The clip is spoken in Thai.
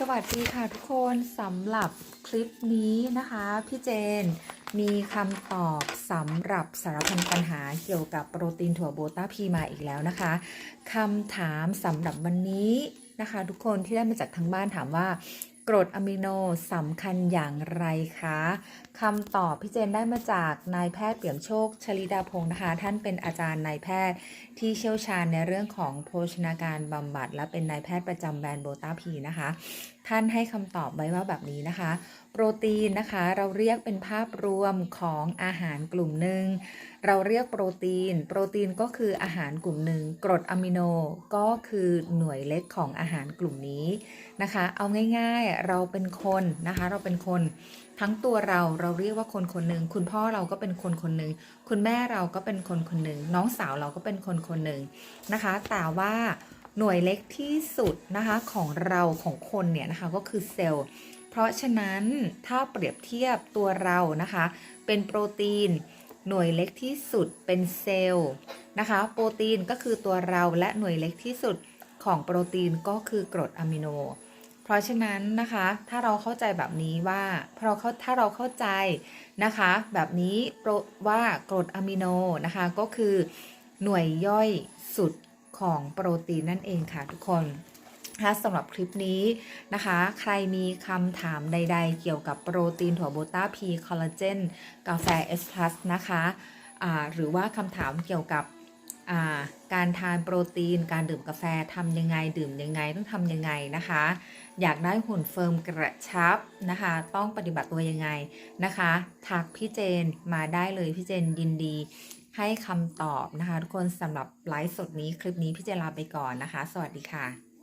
สวัสดีค่ะทุกคนสำหรับคลิปนี้นะคะ พี่เจนมีคำตอบสำหรับสารพันปัญหาเกี่ยวกับโปรตีนถั่วโบต้าพีมาอีกแล้วนะคะคำถามสำหรับวันนี้นะคะ ทุกคนที่ได้มาจากทางบ้านถามว่า กรดอะมิโนสำคัญอย่างไรคะคำตอบพี่เจนได้มาจากนายแพทย์เปี่ยมโชคชลิดาพงศ์นะคะ ท่านเป็นอาจารย์นายแพทย์ที่เชี่ยวชาญในเรื่องของโภชนาการบำบัด และเป็นนายแพทย์ประจำแบรนด์โบต้าพีนะคะ ท่านให้คำตอบไว้ว่าแบบนี้นะคะ โปรตีนนะคะเราเรียกเป็นภาพรวมของอาหารกลุ่มหนึ่งเราเรียกโปรตีน โปรตีนก็คืออาหารกลุ่มหนึ่งกรดอะมิโนก็คือหน่วยเล็กของอาหารกลุ่มนี้นะคะ เอาง่ายๆเราเป็นคนนะคะ เราเป็นคนทั้งตัวเราเราเรียกว่าคนคนหนึ่งคุณพ่อเราก็เป็นคนคนหนึ่งคุณแม่เราก็เป็นคนคนหนึ่งน้องสาวเราก็เป็นคนคนหนึ่งนะคะ แต่ว่า หน่วยเล็กที่สุดนะคะของเราของคนเนี่ยนะคะก็คือเซลล์ เพราะฉะนั้นถ้าเปรียบเทียบตัวเรานะคะ เป็นโปรตีน หน่วยเล็กที่สุดเป็นเซลล์นะคะ โปรตีนก็คือตัวเราและหน่วยเล็กที่สุดของโปรตีนก็คือกรดอะมิโน เพราะฉะนั้นนะคะ ถ้าเราเข้าใจแบบนี้ว่าพอเราเขาถ้าเราเข้าใจนะคะ แบบนี้ว่ากรดอะมิโนนะคะก็คือหน่วยย่อยสุด ของโปรตีนนั่นเองค่ะทุกคนนะสำหรับคลิปนี้นะคะ ใครมีคำถามใดๆ เกี่ยวกับโปรตีนถั่วโบต้าพีคอลลาเจนกาแฟ S Plus นะคะหรือว่าคำถามเกี่ยวกับการทานโปรตีน การดื่มกาแฟทำยังไง ดื่มยังไง ต้องทำยังไงนะคะ อยากได้หุ่นเฟิร์มกระชับนะคะ ต้องปฏิบัติตัวยังไงนะคะ ทักพี่เจนมาได้เลยพี่เจนยินดี ให้คำตอบนะคะ ทุกคนสำหรับไลฟ์สดนี้คลิปนี้พี่เจลาไปก่อนนะคะ สวัสดีค่ะ